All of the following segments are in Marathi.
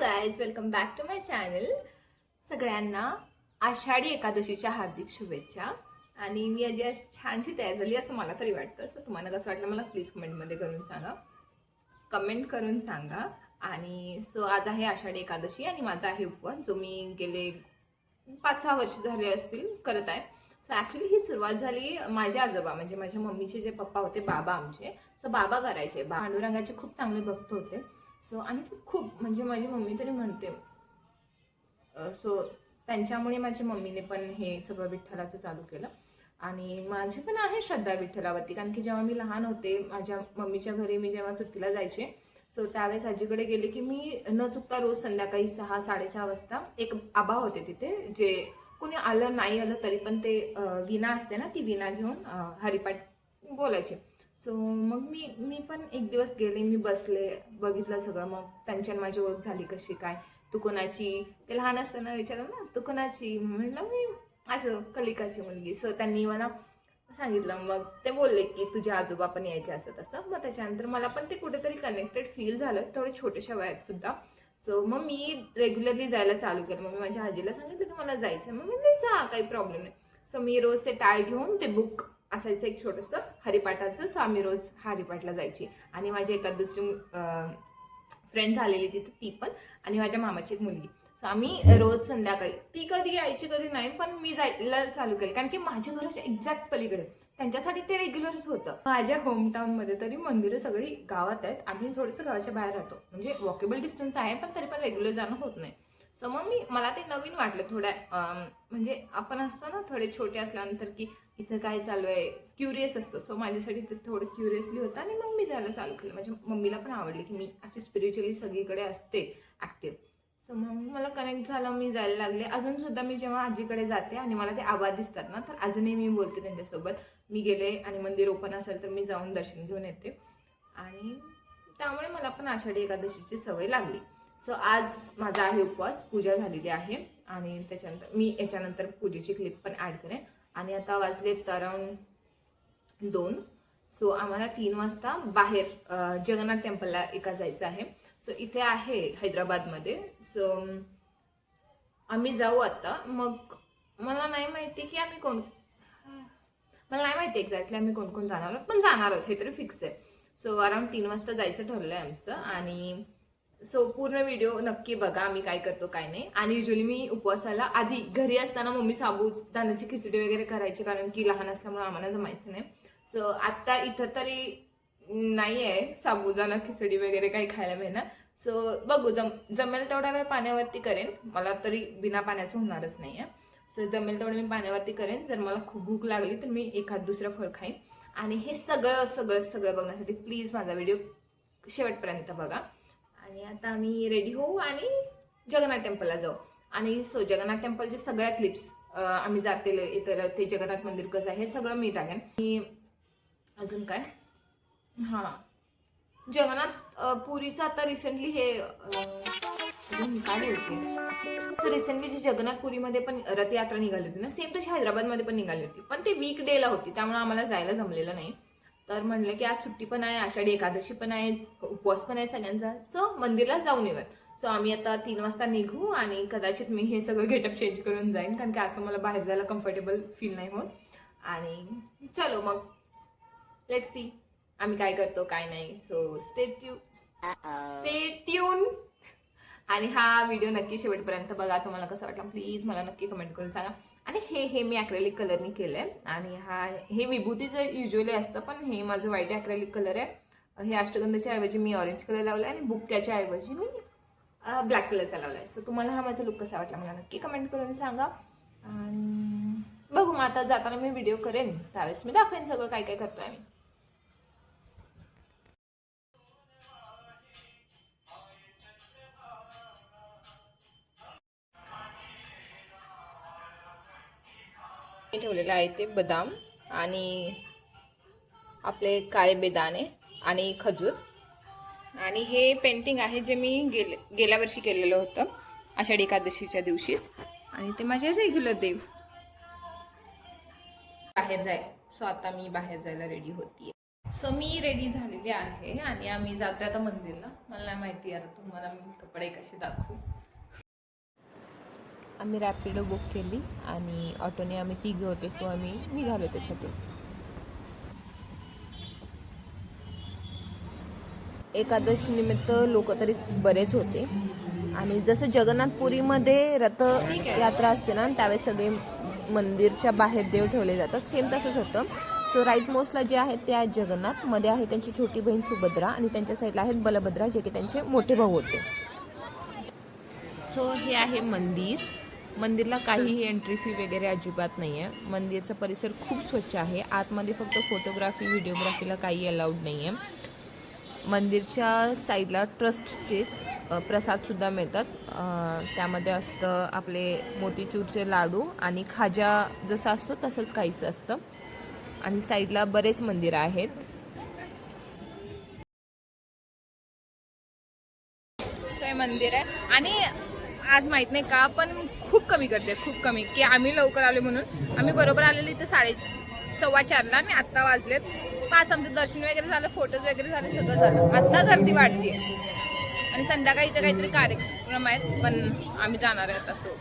Guys welcome back to my channel सगळ्यांना आषाढी एकादशीच्या हार्दिक शुभेच्छा. आणि मी अजी आज छानशी तयार झाली असं मला तरी वाटतं. सो तुम्हाला कसं वाटलं मला प्लीज कमेंटमध्ये करून सांगा. कमेंट करून सांगा. आणि सो आज आहे आषाढी एकादशी आणि माझा आहे उपवास जो मी गेले पाच सहा वर्ष झाले असतील करत आहे. सो ॲक्च्युली ही सुरुवात झाली माझे आजोबा म्हणजे माझ्या मम्मीचे जे पप्पा होते बाबा आमचे. सो बाबा करायचे. बा पांडुरंगाचे खूप चांगले भक्त होते. सो आणि ते खूप म्हणजे माझी मम्मी तरी म्हणते सो त्यांच्यामुळे माझ्या मम्मीने पण हे सगळं विठ्ठलाचं चालू केलं. आणि माझी पण आहे श्रद्धा विठ्ठलावरती कारण की जेव्हा मी लहान होते माझ्या मम्मीच्या घरी मी जेव्हा सुट्टीला जायचे सो त्यावेळेस आजीकडे गेले की मी न चुकता रोज संध्याकाळी सहा साडेसहा वाजता एक आबा होते तिथे जे कुणी आलं नाही आलं तरी पण ते विणा असते ना ती विणा घेऊन हरिपाठ बोलायचे. सो मग मी मी पण एक दिवस गेले मी बसले बघितलं सगळं. मग त्यांच्या माझी ओळख झाली कशी काय तू कोणाची? ते लहान असताना विचारलं ना तू कोणाची? म्हटलं मी असं कलिकाची मुलगी. सो त्यांनी मला सांगितलं. मग ते बोलले की तुझे आजोबा पण यायचे असं तसं. मग त्याच्यानंतर मला पण ते कुठेतरी कनेक्टेड फील झालं थोडे छोट्याशा वयात सुद्धा. सो मग मी रेग्युलरली जायला चालू केलं. मग मी माझ्या आजीला सांगितलं की मला जायचं मग मी जा काही प्रॉब्लेम नाही. सो मी रोज ते टाळ घेऊन ते बुक असायचं एक छोटंसं हरिपाठाचं. सो आम्ही रोज हरिपाठला जायची. आणि माझी एका दुसरी फ्रेंड झालेली तिथे ती पण आणि माझ्या मामाची एक मुलगी. सो आम्ही रोज संध्याकाळी ती कधी यायची कधी नाही पण मी जायला चालू केलं. कारण की माझ्या घराच्या एक्झॅक्ट पलीकडे. त्यांच्यासाठी ते रेग्युलरच होतं. माझ्या होमटाऊन मध्ये तरी मंदिरं सगळी गावात आहेत. आम्ही थोडंसं गावाच्या बाहेर राहतो. म्हणजे वॉकेबल डिस्टन्स आहे पण तरी पण रेग्युलर जाणं होत नाही. सो मग मी मला ते नवीन वाटलं थोड्या म्हणजे आपण असतो ना थोडे छोटे असल्यानंतर की इथं काय चालू आहे? क्युरियस असतो. सो माझ्यासाठी ते थोडं क्युरियसली होतं आणि मग मी जायला चालू केलं. माझ्या मम्मीला पण आवडली की मी अशी स्पिरिच्युअली सगळीकडे असते ॲक्टिव्ह सो मग मला कनेक्ट झालं मी जायला लागले. अजून सुद्धा मी जेव्हा आजीकडे जाते आणि मला ते आवाज दिसतात ना तर अजूनही मी बोलते त्यांच्यासोबत. मी गेले आणि मंदिर ओपन असेल तर मी जाऊन दर्शन घेऊन येते. आणि त्यामुळे मला पण आषाढी एकादशीची सवय लागली. सो आज माझा आहे उपवास. पूजा झालेली आहे. आणि त्याच्यानंतर मी याच्यानंतर पूजेची क्लिप पण ॲड करेन. आणि आता वाजलेत अराउंड दोन. सो आम्हाला तीन वाजता बाहेर जगन्नाथ टेम्पलला एका जायचं आहे. सो इथे आहे हैदराबादमध्ये. सो आम्ही जाऊ आता. मग मला नाही माहिती की आम्ही कोण मला नाही माहिती एक्झॅक्टली आम्ही कोण कोण जाणार आहोत पण जाणार आहोत. हे तरी फिक्स आहे. सो अराउंड तीन वाजता जायचं ठरलं आहे आमचं. आणि सो पूर्ण व्हिडिओ नक्की बघा आम्ही काय करतो काय नाही. आणि युजली मी उपवासाला आधी घरी असताना मम्मी साबुदाण्याची खिचडी वगैरे करायची कारण की लहान असल्यामुळे आम्हाला जमायचं नाही. सो आत्ता इथं तरी नाही आहे साबुदाणा खिचडी वगैरे काही खायला मिळणार. सो बघू जम जमेल तेवढा वेळ पाण्यावरती करेन. मला तरी बिना पाण्याचं होणारच नाही आहे सो जमेल तेवढं मी पाण्यावरती करेन. जर मला खूप भूक लागली तर मी एखाद दुसरं फळ खाईन. आणि हे सगळं सगळं सगळं बघण्यासाठी प्लीज माझा व्हिडिओ शेवटपर्यंत बघा. आणि आता आम्ही रेडी होऊ आणि जगन्नाथ टेम्पलला जाऊ. आणि सो जगन्नाथ टेम्पलचे सगळ्या क्लिप्स आम्ही जाते इतर ते जगन्नाथ मंदिर कसं आहे हे सगळं मी टाकेन मी अजून काय? हां. जगन्नाथ पुरीचं आता रिसेंटली हे काय बोलते सो रिसेंटली जी जगन्नाथ पुरीमध्ये पण रथयात्रा निघाली होती ना सेम तशी हैदराबादमध्ये पण निघाली होती. पण ते वीक डेला होती त्यामुळे आम्हाला जायला जमलेलं नाही. तर म्हणलं की आज सुट्टी पण आहे आषाढी एकादशी पण आहे उपवास पण आहे सगळ्यांचा. सो मंदिरला जाऊन येऊयात. सो आम्ही आता तीन वाजता निघू आणि कदाचित मी हे सगळं गेटअप चेंज करून जाईन कारण की असं मला बाहेर जायला कम्फर्टेबल फील नाही होत. आणि चलो मग. लेट सी आम्ही काय करतो काय नाही. So stay tune stay tuned आणि हा व्हिडिओ नक्की शेवटपर्यंत बघा. तुम्हाला कसं वाटलं प्लीज मला नक्की कमेंट करून सांगा. आणि हे हे मी अॅक्रेलिक कलरनी केलं आहे आणि हा हे विभूतीचं युजली असतं पण हे माझं व्हाईट अॅक्रेलिक कलर आहे. हे अष्टगंधाच्या ऐवजी मी ऑरेंज कलर लावला आहे आणि बुक्क्याच्या ऐवजी मी ब्लॅक कलरचा लावला आहे सो तुम्हाला हा माझा लुक कसा वाटला मला नक्की कमेंट करून सांगा. आणि बघू मग आता जाताना मी व्हिडिओ करेन. त्यावेळेस मी दाखवेन सगळं काय काय करतो आहे मी. मी ठेवलेलं आहे ते बदाम आणि आपले काळे बेदाणे आणि खजूर. आणि हे पेंटिंग आहे जे मी गेले गेल्या वर्षी केलेलं होतं आषाढी एकादशीच्या दिवशीच. आणि ते माझे रेग्युलर देव. बाहेर जाय सो आता मी बाहेर जायला रेडी होती सो मी रेडी झालेली आहे आणि आम्ही जातोय आता मंदिरला. मला माहिती आता तुम्हाला मी कपडे कसे दाखवू. आम्ही रॅपिडो बुक केली आणि ऑटोने आम्ही तिघे होते तो आम्ही निघालो त्याच्यातून. एकादशी निमित्त लोक तरी बरेच होते. आणि जसं जगन्नाथपुरीमध्ये रथयात्रा असते ना त्यावेळेस सगळे मंदिरच्या बाहेर देव ठेवले जातात. सेम तसंच होतं. सो राईट मोस्टला जे आहेत ते आहेत जगन्नाथमध्ये आहे त्यांची छोटी बहीण सुभद्रा आणि त्यांच्या साईडला आहेत बलभद्रा जे की त्यांचे मोठे भाऊ होते. सो हे आहे मंदिर. मंदिरला काहीही एंट्री फी वगैरे अजिबात नाही आहे मंदिरचा परिसर खूप स्वच्छ आहे. आतमध्ये फक्त फोटोग्राफी व्हिडिओग्राफीला काही अलाउड नाही आहे मंदिरच्या साईडला ट्रस्टचेच प्रसादसुद्धा मिळतात. त्यामध्ये असतं आपले मोतीचूरचे लाडू आणि खाजा जसं असतो तसंच काहीच असतं. आणि साईडला बरेच मंदिरं आहेत. मंदिर. आहे आणि आज माहीत नाही का पण खूप कमी करते खूप कमी. की आम्ही लवकर आलो म्हणून. आम्ही बरोबर आलेले इथे साडे सव्वा चारला आणि आत्ता वाजलेत. पाच आमचं दर्शन वगैरे झालं फोटोज वगैरे झाले सगळं झालं. आत्ता गर्दी वाढते आणि संध्याकाळी इथं काहीतरी कार्यक्रम आहेत पण आम्ही जाणार आहोत असो.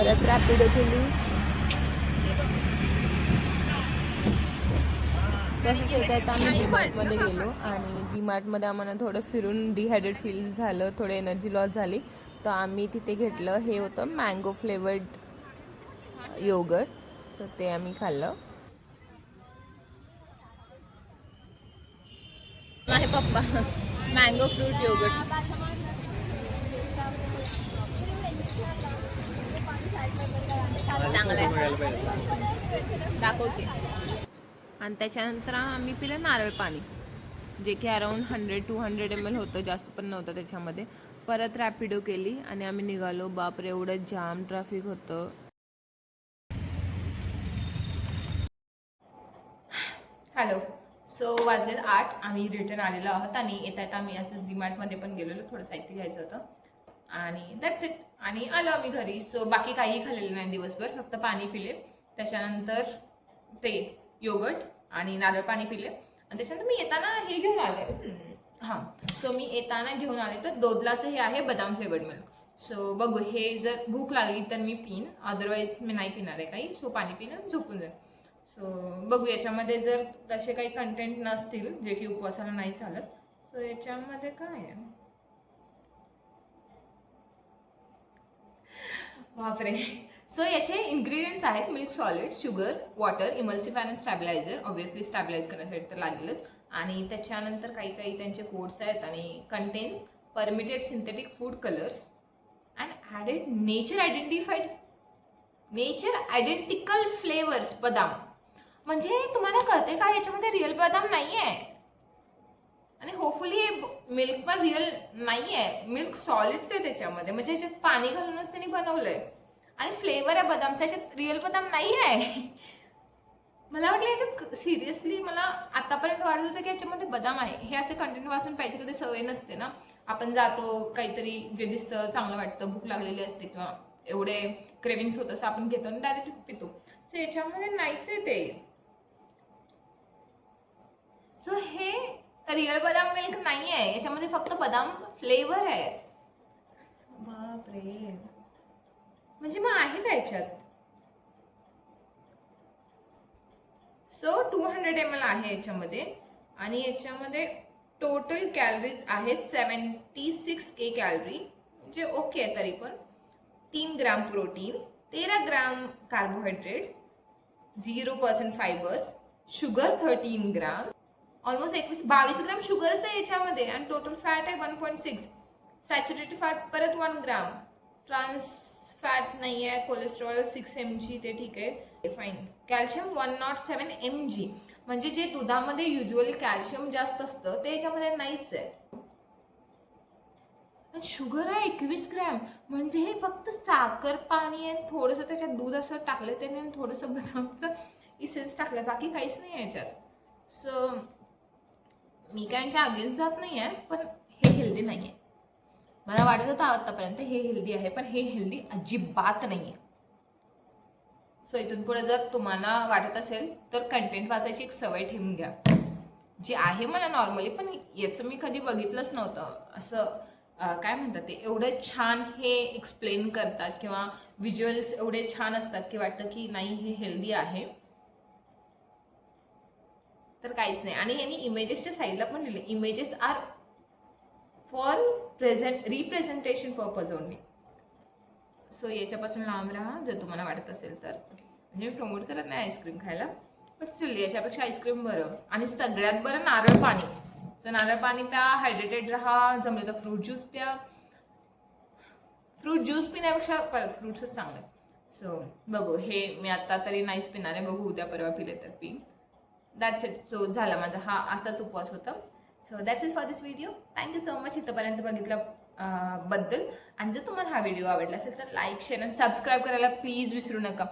परत रॅपिडो केली. तसंच येत आहेत आम्ही डीमार्टमध्ये गेलो आणि डीमार्टमध्ये आम्हाला थोडं फिरून डिहायड्रेट फील झालं थोडं एनर्जी लॉस झाली. तर आम्ही तिथे घेतलं हे होतं मँगो फ्लेवर्ड योगर्ट सो ते आम्ही खाल्लं. आहे पप्पा. मँगो फ्रूट योगर्ट चांगलं आहे. दाखवते. आणि त्याच्यानंतर आम्ही पिलं नारळ पाणी. जे की around hundred two hundred M L होतं जास्त पण नव्हतं त्याच्यामध्ये. परत रॅपिडो केली आणि आम्ही निघालो. बापरे एवढं जाम ट्रॅफिक होतं. हॅलो सो वाजलेत आठ. आम्ही रिटर्न आलेलो आहोत आणि येता येता आम्ही असं झीमार्टमध्ये पण गेलेलो. थोडं साहित्य घ्यायचं होतं. आणि दॅट्स इट आणि आलो आम्ही घरी. सो बाकी काही खाल्लेलं नाही दिवसभर फक्त पाणी पिले. त्याच्यानंतर ते योगट आणि नारळ पाणी पिले. आणि त्याच्यानंतर मी येताना हे घेऊन आले. हां. सो मी येताना घेऊन आले तर दोदलाचं हे आहे बदाम फ्लेवर्ड मिल्क सो बघू हे जर भूक लागली तर मी पिन. अदरवाईज मी नाही पिणार आहे काही. सो पाणी पिणं झोपून जाईल सो बघू याच्यामध्ये जर तसे काही कंटेंट नसतील जे की उपवासाला नाही चालत सो याच्यामध्ये काय आहे? बापरे. सो याचे इन्ग्रेडियंट्स आहेत milk solid sugar water emulsifier and stabiliser obviously stabilise करण्यासाठी तर लागेलच. आणि त्याच्यानंतर काही काही त्यांचे कोड्स आहेत आणि contains permitted synthetic food colours and added nature identified nature identical flavours बदाम. म्हणजे तुम्हाला कळते का? याच्यामध्ये रिअल बदाम नाही आहे आणि होपफुली हे मिल्क पण रिअल नाही आहे मिल्क सॉलिड्स आहे त्याच्यामध्ये. म्हणजे याच्यात पाणी घालूनच त्यांनी बनवलंय. आणि फ्लेवर आहे बदामचा याच्यात रिअल बदाम नाही आहे मला वाटलं याच्यात सिरियसली मला आतापर्यंत वाटत होतं की याच्यामध्ये बदाम आहे. हे असे कंटेंट वाचून पाहिजे कधी सवय नसते ना. आपण जातो काहीतरी जे दिसतं चांगलं वाटतं भूक लागलेली असते किंवा एवढे क्रेविंग्स होत असं आपण घेतो आणि डायरेक्ट पितो. सो याच्यामध्ये नाहीच आहे ते. सो हे रिअल बदाम मिल्क नाही आहे याच्यामध्ये फक्त बदाम फ्लेवर आहे. बापरे. म्हणजे मग आहे का याच्यात? So two hundred M L आहे याच्यामध्ये. आणि याच्यामध्ये टोटल कॅलरीज आहेत सेवन्टी सिक्स के कॅलरी म्हणजे ओके आहे तरी पण. तीन ग्राम प्रोटीन तेरा gram carbohydrates zero percent fibres sugar thirteen gram almost एकवीस बावीस ग्राम शुगरच आहे याच्यामध्ये. आणि टोटल फॅट आहे one point six saturated fat परत वन ग्राम. ट्रान्स फॅट नाही आहे कोलेस्ट्रॉल सिक्स एम जी ते ठीक आहे. Fine calcium one nought seven M G म्हणजे जे दुधामध्ये युजली कॅल्शियम जास्त असतं ते याच्यामध्ये नाहीच आहे. आणि शुगर आहे एकवीस ग्रॅम. म्हणजे हे फक्त साखर पाणी आहे थोडंसं त्याच्यात दूध असं टाकलं त्याने थोडंसं बदामचं इसेन्स टाकलं. बाकी काहीच नाही याच्यात. सो मी काय यांच्या अगेन्स्ट जात नाही आहे पण हे हेल्दी नाही आहे मला वाटत होतं आतापर्यंत हे हेल्दी आहे पण हे हेल्दी अजिबात नाही आहे सो इथून पुढे जर तुम्हाला वाटत असेल तर कंटेंट वाचायची एक सवय ठेवून घ्या. जी आहे मला नॉर्मली पण याचं मी कधी बघितलंच नव्हतं. असं काय म्हणतात ते एवढं छान हे एक्सप्लेन करतात किंवा व्हिज्युअल्स एवढे छान असतात की वाटतं की नाही हे हेल्दी आहे. तर काहीच नाही. आणि यांनी इमेजेसच्या साईडला पण लिहिले. Images are for present representation purpose only so याच्यापासून लांब राहा. जर तुम्हाला वाटत असेल तर. म्हणजे मी प्रमोट करत नाही आईस्क्रीम खायला. पण स्टिल याच्यापेक्षा आईस्क्रीम बरं. आणि सगळ्यात बरं नारळ पाणी. सो नारळ पाणी प्या हायड्रेटेड राहा. जमलं तर फ्रूट ज्यूस प्या. फ्रूट ज्यूस पिण्यापेक्षा परत फ्रूट्सच चांगलं. सो बघू. हे मी आत्ता तरी नाहीच पिणार आहे. बघू उद्या परवा पिले तर पी. दॅट्स इट सो झाला माझा. हा असाच उपवास होता. So that's it for this video thank you so much इथंपर्यंत बघितला बद्दल. आणि जर तुम्हाला हा व्हिडिओ आवडला असेल तर लाईक शेअर आणि सबस्क्राईब करायला प्लीज विसरू नका.